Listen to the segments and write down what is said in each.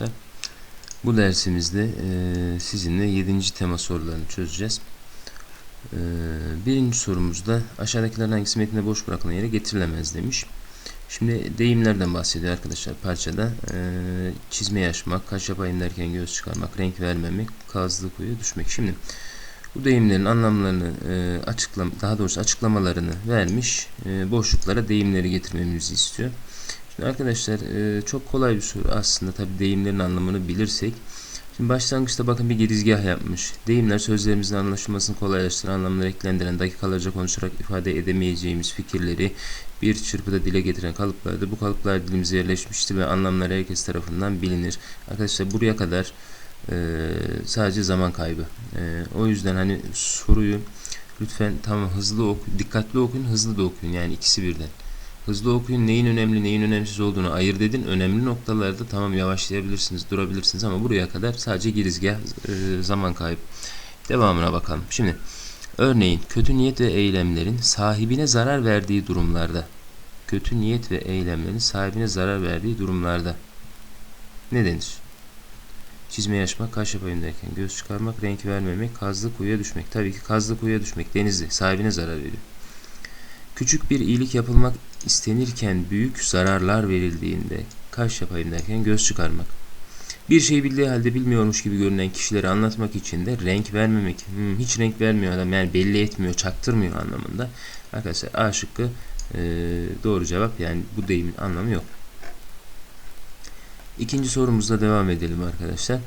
Arkadaşlar. Bu dersimizde e, sizinle 7. tema sorularını çözeceğiz. E, birinci sorumuzda aşağıdakilerden hangisi metinde boş bırakılan yere getirilemez demiş. Şimdi deyimlerden bahsediyor arkadaşlar parçada. E, çizme yaşmak, kaş yapayım derken göz çıkarmak, renk vermemek, kazdığı kuyuya düşmek. Şimdi bu deyimlerin anlamlarını e, açıklam daha doğrusu açıklamalarını vermiş. E, boşluklara deyimleri getirmemizi istiyor. Şimdi arkadaşlar e, çok kolay bir soru aslında tabi deyimlerin anlamını bilirsek. Şimdi başlangıçta bakın bir girizgah yapmış. Deyimler sözlerimizin anlaşılmasını kolaylaştıran, anlamları eklendiren, dakikalarca konuşarak ifade edemeyeceğimiz fikirleri bir çırpıda dile getiren kalıplardır. Bu kalıplar dilimize yerleşmiştir ve anlamları herkes tarafından bilinir. Arkadaşlar buraya kadar e, sadece zaman kaybı. E, o yüzden hani soruyu lütfen tamam hızlı oku, dikkatli okuyun, hızlı da okuyun yani ikisi birden. Hızlı okuyun neyin önemli neyin önemsiz olduğunu ayırt edin. Önemli noktalarda tamam yavaşlayabilirsiniz, durabilirsiniz ama buraya kadar sadece girizgah e, zaman kaybı. Devamına bakalım. Şimdi örneğin kötü niyet ve eylemlerin sahibine zarar verdiği durumlarda kötü niyet ve eylemlerin sahibine zarar verdiği durumlarda ne denir? Çizme yaşmak, kaş yapayım göz çıkarmak, renk vermemek, kazlı kuyuya düşmek. Tabii ki kazlı kuyuya düşmek denizli, sahibine zarar veriyor. Küçük bir iyilik yapılmak istenirken büyük zararlar verildiğinde kaş yapayım derken göz çıkarmak. Bir şey bildiği halde bilmiyormuş gibi görünen kişileri anlatmak için de renk vermemek. Hmm, hiç renk vermiyor adam yani belli etmiyor, çaktırmıyor anlamında. Arkadaşlar A şıkkı e, doğru cevap yani bu deyimin anlamı yok. İkinci sorumuzla devam edelim arkadaşlar.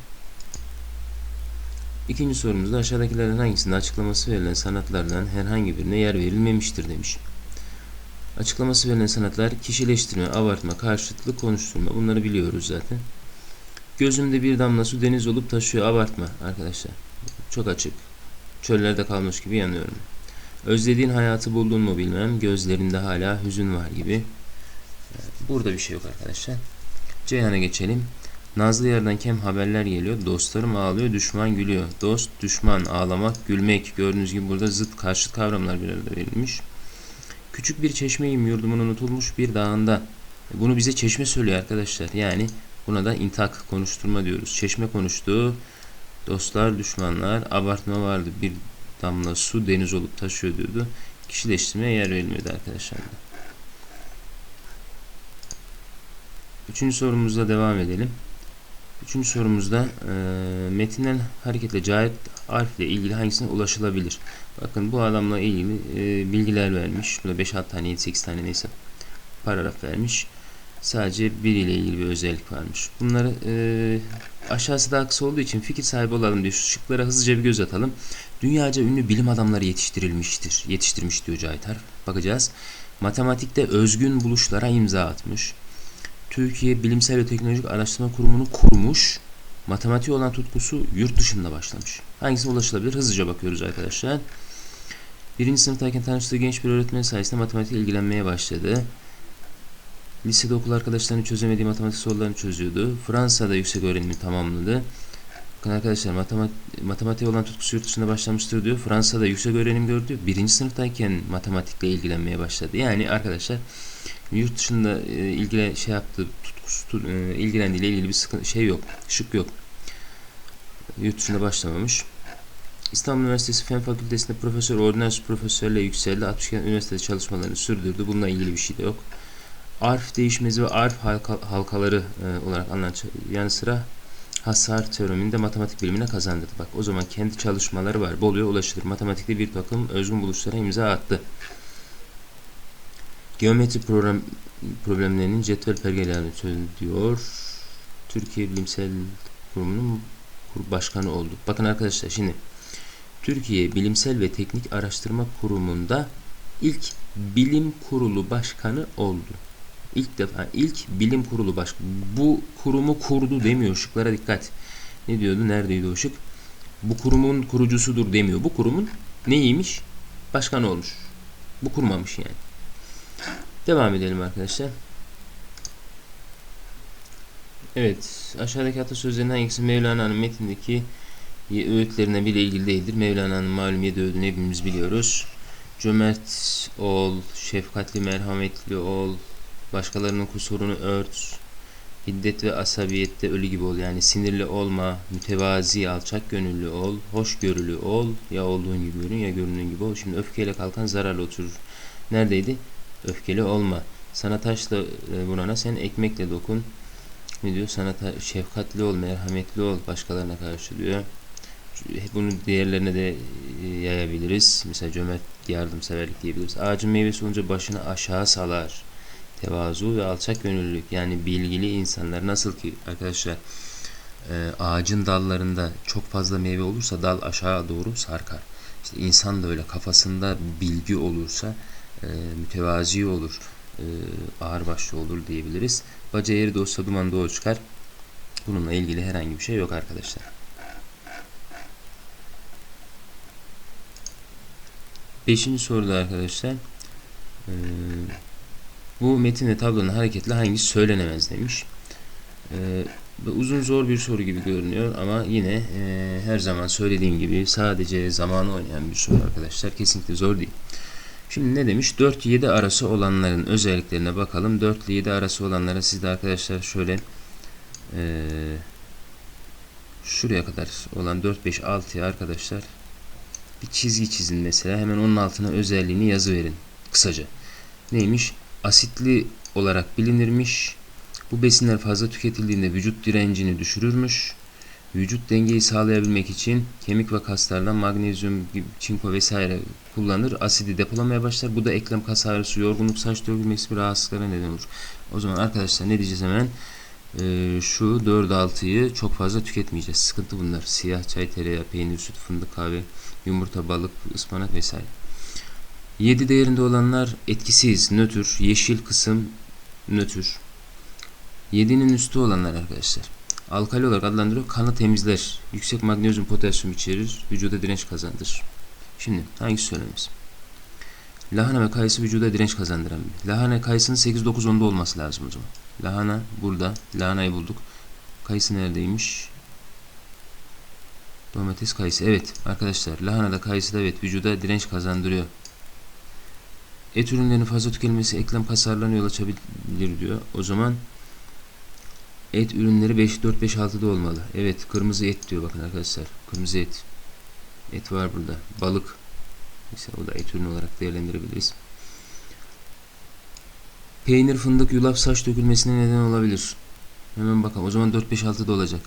İkinci sorumuzda aşağıdakilerden hangisinde açıklaması verilen sanatlardan herhangi birine yer verilmemiştir demiş. Açıklaması verilen sanatlar kişileştirme, abartma, karşıtlık, konuşturma. Bunları biliyoruz zaten. Gözümde bir damla su deniz olup taşıyor abartma arkadaşlar. Çok açık. Çöllerde kalmış gibi yanıyorum. Özlediğin hayatı buldun mu bilmem. Gözlerinde hala hüzün var gibi. Burada bir şey yok arkadaşlar. Ceyhan'a geçelim. Nazlı yerden kem haberler geliyor. Dostlarım ağlıyor, düşman gülüyor. Dost, düşman, ağlamak, gülmek. Gördüğünüz gibi burada zıt karşıt kavramlar bir arada verilmiş. Küçük bir çeşmeyim yurdumun unutulmuş bir dağında. Bunu bize çeşme söylüyor arkadaşlar. Yani buna da intak konuşturma diyoruz. Çeşme konuştu. Dostlar, düşmanlar, abartma vardı. Bir damla su deniz olup taşıyor diyordu. Kişileştirmeye yer verilmedi arkadaşlar. Üçüncü sorumuzla devam edelim. Üçüncü sorumuzda e, metinden hareketle cahit harfle ilgili hangisine ulaşılabilir? Bakın bu adamla ilgili e, bilgiler vermiş. Burada 5-6 tane 7-8 tane neyse paragraf vermiş. Sadece biriyle ilgili bir özellik varmış. Bunları e, aşağısı daha kısa olduğu için fikir sahibi olalım diye şu şıklara hızlıca bir göz atalım. Dünyaca ünlü bilim adamları yetiştirilmiştir. Yetiştirmiş diyor Cahit Harf. Bakacağız. Matematikte özgün buluşlara imza atmış. Türkiye Bilimsel ve Teknolojik Araştırma Kurumu'nu kurmuş. Matematiğe olan tutkusu yurt dışında başlamış. Hangisine ulaşılabilir? Hızlıca bakıyoruz arkadaşlar. Birinci sınıftayken tanıştığı genç bir öğretmen sayesinde matematikle ilgilenmeye başladı. Lisede okul arkadaşlarının çözemediği matematik sorularını çözüyordu. Fransa'da yüksek öğrenimi tamamladı. Bakın arkadaşlar matematik, matematiğe olan tutkusu yurt dışında başlamıştır diyor. Fransa'da yüksek öğrenim gördü. Birinci sınıftayken matematikle ilgilenmeye başladı. Yani arkadaşlar yurt dışında e, ilgili şey yaptı tutkusu e, ilgilendiğiyle ilgili bir sıkıntı şey yok. Şık yok. Yurt dışında başlamamış. İstanbul Üniversitesi Fen Fakültesi'nde profesör, ordinans profesörle yükseldi. 60 üniversitede çalışmalarını sürdürdü. Bununla ilgili bir şey de yok. Arf değişmezi ve arf halka, halkaları e, olarak anlatıyor. yanı sıra hasar teoreminde matematik bilimine kazandırdı. Bak o zaman kendi çalışmaları var. Bolu'ya ulaşılır. Matematikte bir takım özgün buluşlara imza attı. Geometri program, problemlerinin cetvel pergelerini diyor. Türkiye Bilimsel Kurumu'nun başkanı oldu. Bakın arkadaşlar şimdi Türkiye Bilimsel ve Teknik Araştırma Kurumu'nda ilk bilim kurulu başkanı oldu. İlk defa ilk bilim kurulu başkanı. Bu kurumu kurdu demiyor. Şıklara dikkat. Ne diyordu? Neredeydi o şık? Bu kurumun kurucusudur demiyor. Bu kurumun neymiş? Başkanı olmuş. Bu kurmamış yani. Devam edelim arkadaşlar. Evet. Aşağıdaki atasözlerinin hangisi Mevlana'nın metindeki öğütlerine bile ilgili değildir. Mevlana'nın malum yedi öğüdünü hepimiz biliyoruz. Cömert ol, şefkatli, merhametli ol, başkalarının kusurunu ört, Hiddet ve asabiyette ölü gibi ol. Yani sinirli olma, mütevazi, alçak gönüllü ol, hoşgörülü ol. Ya olduğun gibi görün ya göründüğün gibi ol. Şimdi öfkeyle kalkan zararla oturur. Neredeydi? Öfkeli olma. Sana taşla e, vurana sen ekmekle dokun. Ne diyor? Sana şefkatli ol, merhametli ol başkalarına karşı diyor. Bunu diğerlerine de e, yayabiliriz. Mesela cömert yardımseverlik diyebiliriz. Ağacın meyvesi olunca başını aşağı salar. Tevazu ve alçak gönüllülük. Yani bilgili insanlar nasıl ki arkadaşlar e, ağacın dallarında çok fazla meyve olursa dal aşağı doğru sarkar. İşte insan da öyle kafasında bilgi olursa e, mütevazi olur, e, ağırbaşlı olur diyebiliriz. Baca yeri de olsa duman doğru çıkar. Bununla ilgili herhangi bir şey yok arkadaşlar. Beşinci soruda arkadaşlar e, bu metin ve tablonun hareketle hangisi söylenemez demiş. E, uzun zor bir soru gibi görünüyor ama yine e, her zaman söylediğim gibi sadece zamanı oynayan bir soru arkadaşlar. Kesinlikle zor değil. Şimdi ne demiş? 4-7 arası olanların özelliklerine bakalım. 4 ile 7 arası olanlara siz de arkadaşlar şöyle e, şuraya kadar olan 4, 5, 6'ya arkadaşlar bir çizgi çizin mesela. Hemen onun altına özelliğini yazı verin. Kısaca. Neymiş? Asitli olarak bilinirmiş. Bu besinler fazla tüketildiğinde vücut direncini düşürürmüş. Vücut dengeyi sağlayabilmek için kemik ve kaslardan magnezyum, çinko vesaire kullanır. Asidi depolamaya başlar. Bu da eklem kas ağrısı, yorgunluk, saç dökülmesi gibi rahatsızlıklara neden olur. O zaman arkadaşlar ne diyeceğiz hemen? Ee, şu 4-6'yı çok fazla tüketmeyeceğiz. Sıkıntı bunlar. Siyah çay, tereyağı, peynir, süt, fındık, kahve, yumurta, balık, ıspanak vesaire. 7 değerinde olanlar etkisiz, nötr, yeşil kısım nötr. 7'nin üstü olanlar arkadaşlar. Alkali olarak adlandırıyor. Kanı temizler. Yüksek magnezyum, potasyum içerir. Vücuda direnç kazandırır. Şimdi hangisi söylememiz? Lahana ve kayısı vücuda direnç kazandıran bir. Lahana kayısının 8-9-10'da olması lazım o zaman. Lahana burada. Lahanayı bulduk. Kayısı neredeymiş? Domates kayısı. Evet arkadaşlar lahana da kayısı da evet vücuda direnç kazandırıyor. Et ürünlerinin fazla tüketilmesi eklem kasarlarına yol açabilir diyor. O zaman et ürünleri 5, 4, 5, 6'da olmalı. Evet kırmızı et diyor bakın arkadaşlar. Kırmızı et. Et var burada. Balık. Mesela o da et ürünü olarak değerlendirebiliriz. Peynir, fındık, yulaf, saç dökülmesine neden olabilir. Hemen bakalım. O zaman 4, 5, 6'da olacak.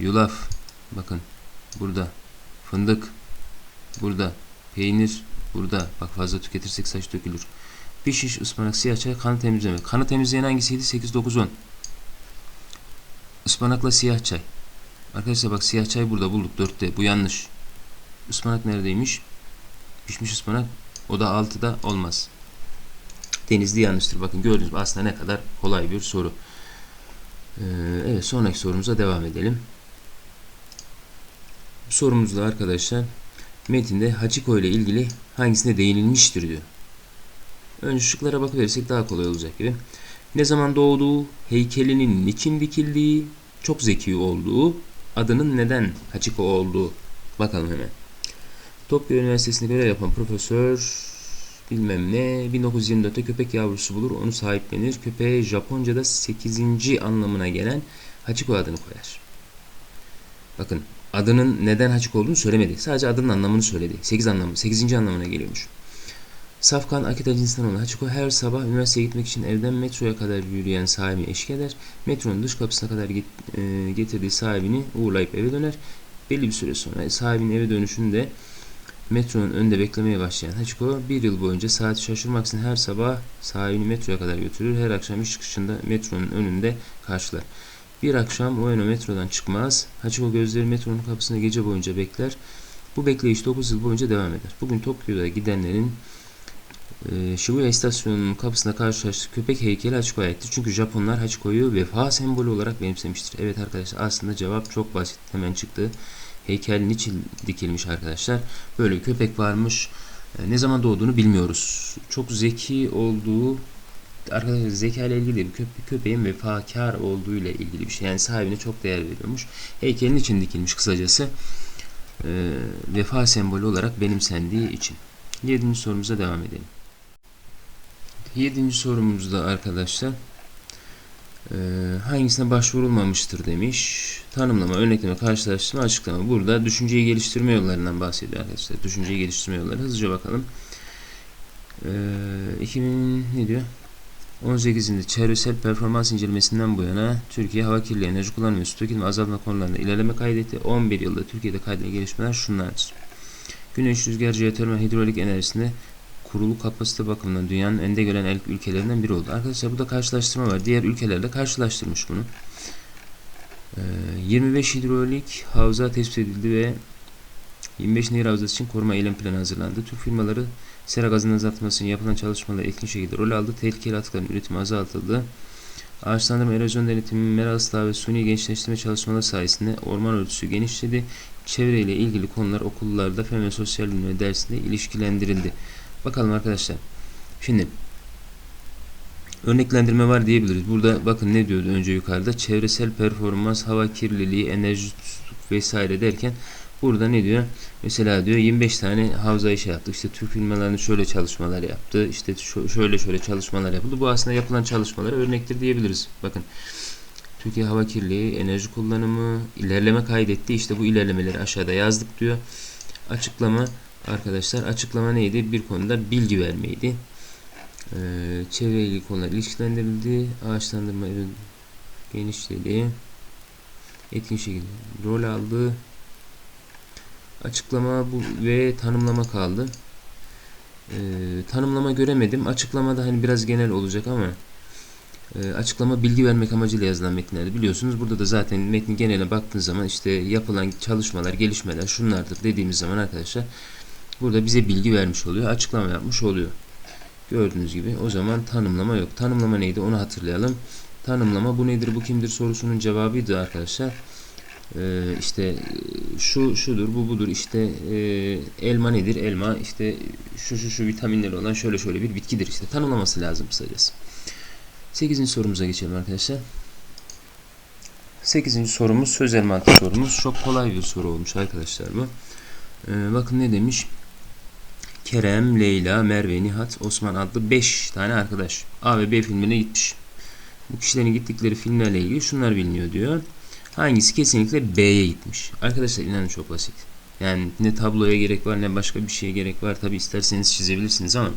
Yulaf. Bakın. Burada. Fındık. Burada. Peynir. Burada. Bak fazla tüketirsek saç dökülür. Bir ıspanak, siyah çay, kanı temizleme. Kanı temizleyen hangisiydi? 8, 9, 10. Ispanakla siyah çay. Arkadaşlar bak siyah çay burada bulduk 4'te. Bu yanlış. Ispanak neredeymiş? Pişmiş ıspanak. O da 6'da olmaz. Denizli yanlıştır. Bakın gördünüz mü? Aslında ne kadar kolay bir soru. Ee, evet sonraki sorumuza devam edelim. Bu sorumuzda arkadaşlar metinde Hachiko ile ilgili hangisine değinilmiştir diyor. Önce şıklara bakıverirsek daha kolay olacak gibi. Ne zaman doğduğu, heykelinin niçin dikildiği, çok zeki olduğu, adının neden Hachiko olduğu. Bakalım hemen. Tokyo Üniversitesi'nde görev yapan profesör bilmem ne 1924'te köpek yavrusu bulur onu sahiplenir. Köpeğe Japonca'da 8. anlamına gelen Hachiko adını koyar. Bakın adının neden Hachiko olduğunu söylemedi. Sadece adının anlamını söyledi. 8 anlamı, 8. anlamına geliyormuş. Safkan Akita cinsinden olan Hachiko her sabah üniversiteye gitmek için evden metroya kadar yürüyen sahibini eşlik eder. Metronun dış kapısına kadar get, e, getirdiği sahibini uğurlayıp eve döner. Belli bir süre sonra sahibinin eve dönüşünde metronun önünde beklemeye başlayan Hachiko bir yıl boyunca saati şaşırmaksızın her sabah sahibini metroya kadar götürür. Her akşam iş çıkışında metronun önünde karşılar. Bir akşam Ueno metrodan çıkmaz. Hachiko gözleri metronun kapısında gece boyunca bekler. Bu bekleyiş 9 yıl boyunca devam eder. Bugün Tokyo'da gidenlerin e, Shibuya istasyonunun kapısında karşılaştığı köpek heykeli Hachiko'ya aittir. Çünkü Japonlar Hachiko'yu vefa sembolü olarak benimsemiştir. Evet arkadaşlar aslında cevap çok basit. Hemen çıktı. Heykel niçin dikilmiş arkadaşlar? Böyle bir köpek varmış. E, ne zaman doğduğunu bilmiyoruz. Çok zeki olduğu arkadaşlar zeka ile ilgili bir köpe köpeğin vefakar olduğu ile ilgili bir şey. Yani sahibine çok değer veriyormuş. Heykelin için dikilmiş kısacası. E, vefa sembolü olarak benimsendiği için. Yedinci sorumuza devam edelim. Yedinci sorumuzda arkadaşlar Ee, hangisine başvurulmamıştır demiş. Tanımlama, örnekleme, karşılaştırma, açıklama. Burada düşünceyi geliştirme yollarından bahsediyor arkadaşlar. Düşünceyi geliştirme yolları. Hızlıca bakalım. Ee, 2000 ne diyor? 18'inde çevresel performans incelemesinden bu yana Türkiye hava kirliliği, enerji kullanımı ve su tüketimi azaltma konularında ilerleme kaydetti. 11 yılda Türkiye'de kaydedilen gelişmeler şunlardır. Güneş, rüzgar, jeotermal, hidrolik enerjisinde kurulu kapasite bakımından dünyanın önde gelen el- ülkelerinden biri oldu. Arkadaşlar burada karşılaştırma var. Diğer ülkelerle karşılaştırmış bunu. Ee, 25 hidrolik havza tespit edildi ve 25 nehir havzası için koruma eylem planı hazırlandı. Türk firmaları sera gazının azaltılması için yapılan çalışmalar etkin şekilde rol aldı. Tehlikeli atıkların üretimi azaltıldı. Ağaçlandırma, erozyon denetimi, mera ıslah ve suni gençleştirme çalışmaları sayesinde orman örtüsü genişledi. Çevreyle ilgili konular okullarda fen ve sosyal bilimler dersinde ilişkilendirildi. Bakalım arkadaşlar. Şimdi örneklendirme var diyebiliriz. Burada bakın ne diyordu önce yukarıda? Çevresel performans, hava kirliliği, enerji vesaire derken burada ne diyor? Mesela diyor 25 tane havza işe yaptık. İşte Türk firmalarının şöyle çalışmalar yaptı. İşte şö- şöyle şöyle çalışmalar yapıldı. Bu aslında yapılan çalışmalara örnektir diyebiliriz. Bakın Türkiye hava kirliliği, enerji kullanımı, ilerleme kaydetti. İşte bu ilerlemeleri aşağıda yazdık diyor. Açıklama arkadaşlar açıklama neydi? Bir konuda bilgi vermeydi. Ee, çevre ilgili konular ilişkilendirildi. Ağaçlandırma genişledi. Etkin şekilde rol aldı. Açıklama bu ve tanımlama kaldı. Ee, tanımlama göremedim. Açıklamada hani biraz genel olacak ama e, açıklama bilgi vermek amacıyla yazılan metinlerdi. Biliyorsunuz burada da zaten metnin geneline baktığın zaman işte yapılan çalışmalar, gelişmeler şunlardır dediğimiz zaman arkadaşlar burada bize bilgi vermiş oluyor. Açıklama yapmış oluyor. Gördüğünüz gibi o zaman tanımlama yok. Tanımlama neydi onu hatırlayalım. Tanımlama bu nedir bu kimdir sorusunun cevabıydı arkadaşlar. Ee, işte e, şu şudur bu budur işte e, elma nedir elma işte şu şu şu vitaminleri olan şöyle şöyle bir bitkidir işte tanımlaması lazım kısacası. 8. sorumuza geçelim arkadaşlar. 8. sorumuz sözel mantık sorumuz. Çok kolay bir soru olmuş arkadaşlar bu. Ee, bakın ne demiş? Kerem, Leyla, Merve, Nihat, Osman adlı 5 tane arkadaş A ve B filmine gitmiş. Bu kişilerin gittikleri filmlerle ilgili şunlar biliniyor diyor. Hangisi kesinlikle B'ye gitmiş? Arkadaşlar inanın çok basit. Yani ne tabloya gerek var ne başka bir şeye gerek var. Tabi isterseniz çizebilirsiniz ama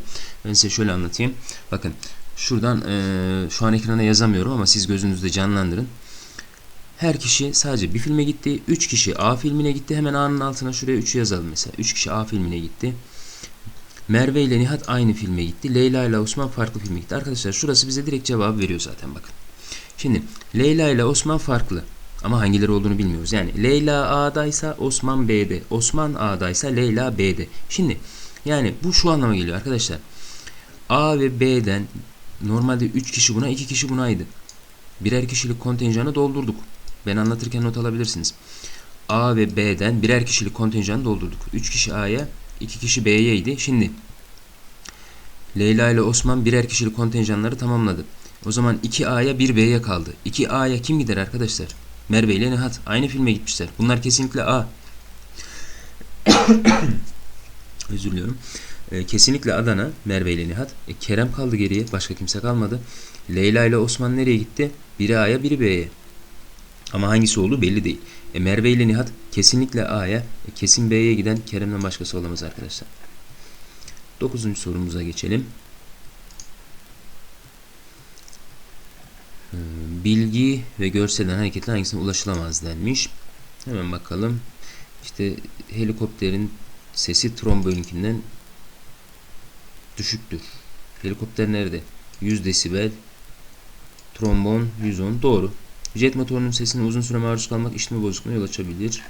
ben size şöyle anlatayım. Bakın şuradan eee, şu an ekrana yazamıyorum ama siz gözünüzde canlandırın. Her kişi sadece bir filme gitti. 3 kişi A filmine gitti. Hemen A'nın altına şuraya 3 yazalım mesela. 3 kişi A filmine gitti. Merve ile Nihat aynı filme gitti. Leyla ile Osman farklı filme gitti. Arkadaşlar şurası bize direkt cevabı veriyor zaten bakın. Şimdi Leyla ile Osman farklı. Ama hangileri olduğunu bilmiyoruz. Yani Leyla A'daysa Osman B'de. Osman A'daysa Leyla B'de. Şimdi yani bu şu anlama geliyor arkadaşlar. A ve B'den normalde 3 kişi buna 2 kişi bunaydı. Birer kişilik kontenjanı doldurduk. Ben anlatırken not alabilirsiniz. A ve B'den birer kişilik kontenjanı doldurduk. 3 kişi A'ya, 2 kişi B'ye Şimdi Leyla ile Osman birer kişilik kontenjanları tamamladı. O zaman 2A'ya 1B'ye kaldı. 2A'ya kim gider arkadaşlar? Merve ile Nihat aynı filme gitmişler. Bunlar kesinlikle A. Özür diliyorum. Ee, kesinlikle Adana, Merve ile Nihat. E, Kerem kaldı geriye. Başka kimse kalmadı. Leyla ile Osman nereye gitti? Biri A'ya, biri B'ye. Ama hangisi olduğu belli değil. E, Merve ile Nihat kesinlikle A'ya, e, kesin B'ye giden Kerem'den başkası olamaz arkadaşlar. Dokuzuncu sorumuza geçelim. Bilgi ve görselden hareketle hangisine ulaşılamaz denmiş. Hemen bakalım. İşte helikopterin sesi tromboninkinden düşüktür. Helikopter nerede? 100 desibel. Trombon 110. Doğru. Jet motorunun sesine uzun süre maruz kalmak işitme bozukluğuna yol açabilir.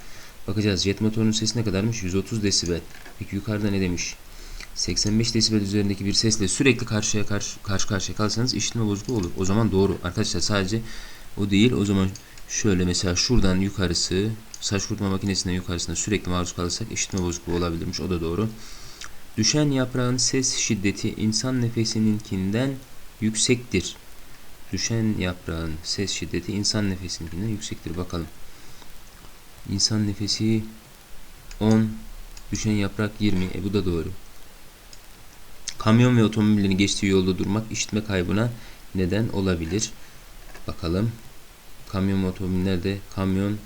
Bakacağız. Jet motorunun sesi ne kadarmış? 130 desibel. Peki yukarıda ne demiş? 85 desibel üzerindeki bir sesle sürekli karşıya karşı, karşı karşıya kalsanız işitme bozukluğu olur. O zaman doğru. Arkadaşlar sadece o değil. O zaman şöyle mesela şuradan yukarısı saç kurutma makinesinden yukarısına sürekli maruz kalırsak işitme bozukluğu olabilirmiş. O da doğru. Düşen yaprağın ses şiddeti insan nefesininkinden yüksektir. Düşen yaprağın ses şiddeti insan nefesininkinden yüksektir. Bakalım. İnsan nefesi 10, düşen yaprak 20. E bu da doğru. Kamyon ve otomobillerin geçtiği yolda durmak işitme kaybına neden olabilir. bakalım. Kamyon mu otomobil nerede? Kamyon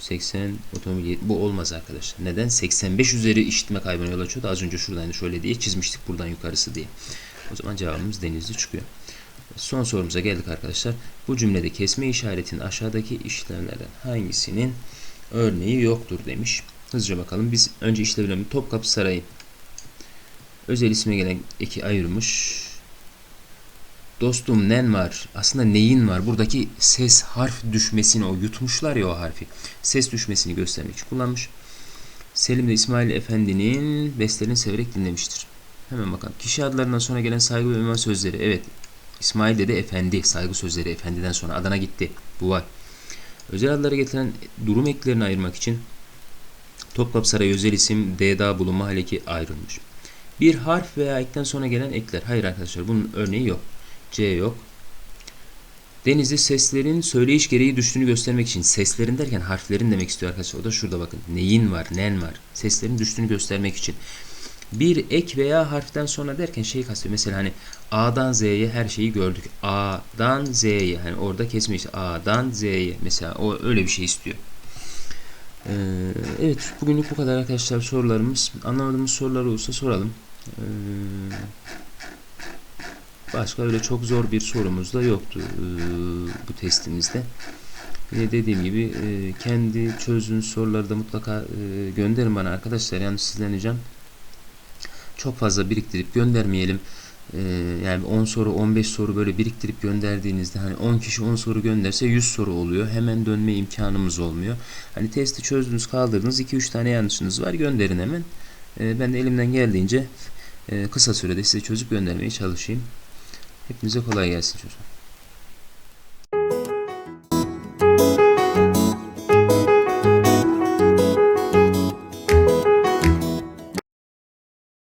80 otomobil bu olmaz arkadaşlar. Neden? 85 üzeri işitme kaybına yol açıyordu. Az önce şuradan şöyle diye çizmiştik buradan yukarısı diye. O zaman cevabımız denizli çıkıyor. Son sorumuza geldik arkadaşlar. Bu cümlede kesme işaretinin aşağıdaki işlemlerden hangisinin örneği yoktur demiş. Hızlıca bakalım. Biz önce işlevlerini Topkapı Sarayı özel isme gelen eki ayırmış. Dostum nen var? Aslında neyin var? Buradaki ses harf düşmesini o yutmuşlar ya o harfi. Ses düşmesini göstermek için kullanmış. Selim de İsmail Efendi'nin bestelerini severek dinlemiştir. Hemen bakalım. Kişi adlarından sonra gelen saygı ve ünvan sözleri. Evet. İsmail dedi efendi. Saygı sözleri efendiden sonra adana gitti. Bu var. Özel adlara getiren durum eklerini ayırmak için Topkapı Sarayı özel isim D'da bulunma haleki ayrılmış. Bir harf veya ekten sonra gelen ekler. Hayır arkadaşlar bunun örneği yok. C yok. Denizli seslerin söyleyiş gereği düştüğünü göstermek için seslerin derken harflerin demek istiyor arkadaşlar. O da şurada bakın. Neyin var, nen var. Seslerin düştüğünü göstermek için. Bir ek veya harften sonra derken şey kastediyor. Mesela hani A'dan Z'ye her şeyi gördük. A'dan Z'ye. Hani orada kesme işte. A'dan Z'ye. Mesela o öyle bir şey istiyor. Ee, evet bugünlük bu kadar arkadaşlar sorularımız. Anlamadığımız sorular olursa soralım. Ee, başka öyle çok zor bir sorumuz da yoktu ee, bu testimizde. Yine dediğim gibi e, kendi çözdüğünüz soruları da mutlaka e, gönderin bana arkadaşlar. Yani sizden ricam çok fazla biriktirip göndermeyelim. Ee, yani 10 soru 15 soru böyle biriktirip gönderdiğinizde hani 10 kişi 10 soru gönderse 100 soru oluyor. Hemen dönme imkanımız olmuyor. Hani testi çözdünüz kaldırdınız 2-3 tane yanlışınız var gönderin hemen. Ee, ben de elimden geldiğince e, kısa sürede size çözüp göndermeye çalışayım. Hepinize kolay gelsin çocuklar.